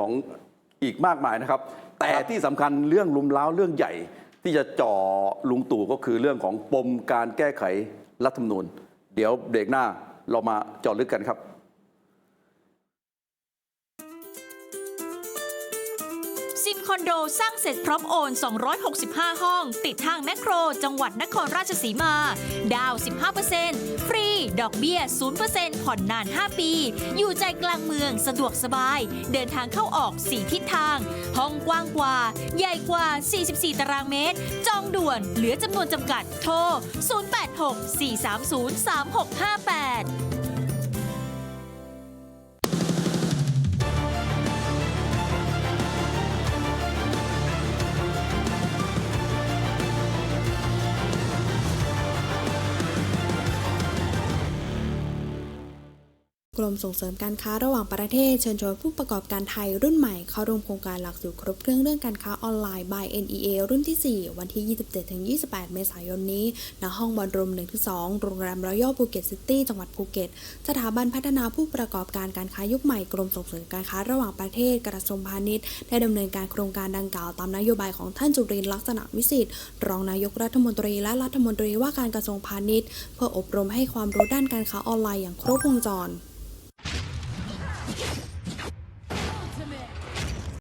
ของอีกมากมายนะครับ แต่ที่สำคัญเรื่องลุมล้าวเรื่องใหญ่ ที่จะจ่อลุงตู่ก็คือเรื่องของปมการแก้ไขรัฐธรรมนูญ เดี๋ยวเบรกหน้าเรามาเจาะลึกกันครับ คอนโดสร้างเสร็จพร้อมโอน 265 ห้อง ติดทางแมคโคร จังหวัดนครราชสีมา ดาว 15%ฟรี ดอกเบี้ย 0%ผ่อนนาน 5 ปี อยู่ใจกลางเมืองสะดวกสบาย เดินทางเข้าออก 4 ทิศทาง ห้องกว้างกว่า ใหญ่กว่า 44 ตารางเมตร จองด่วน เหลือจำนวนจำกัด โทร 086 430 3658 รมส่งเสริมการค้าระหว่างประเทศเชิญชวนผู้ประกอบการไทยรุ่นใหม่เข้าร่วมโครงการหลักสูตรครบเครื่องเรื่องการค้าออนไลน์ by NEA รุ่นที่ 4 วันที่ 27-28 เมษายนนี้ ณ ห้องบอลรูม 1-2 โรงแรมรอยัลภูเก็ตซิตี้ จังหวัดภูเก็ต สถาบันพัฒนาผู้ประกอบการการค้ายุคใหม่กรมส่งเสริมการค้าระหว่างประเทศกระทรวงพาณิชย์ได้ดำเนินการโครงการดังกล่าวตามนโยบายของท่านจุรินทร์ลักษณะวิสิทธิ์รองนายกรัฐมนตรีและรัฐมนตรีว่าการกระทรวงพาณิชย์ เพื่ออบรมให้ความรู้ด้านการค้าออนไลน์อย่างครบวงจร Yeah.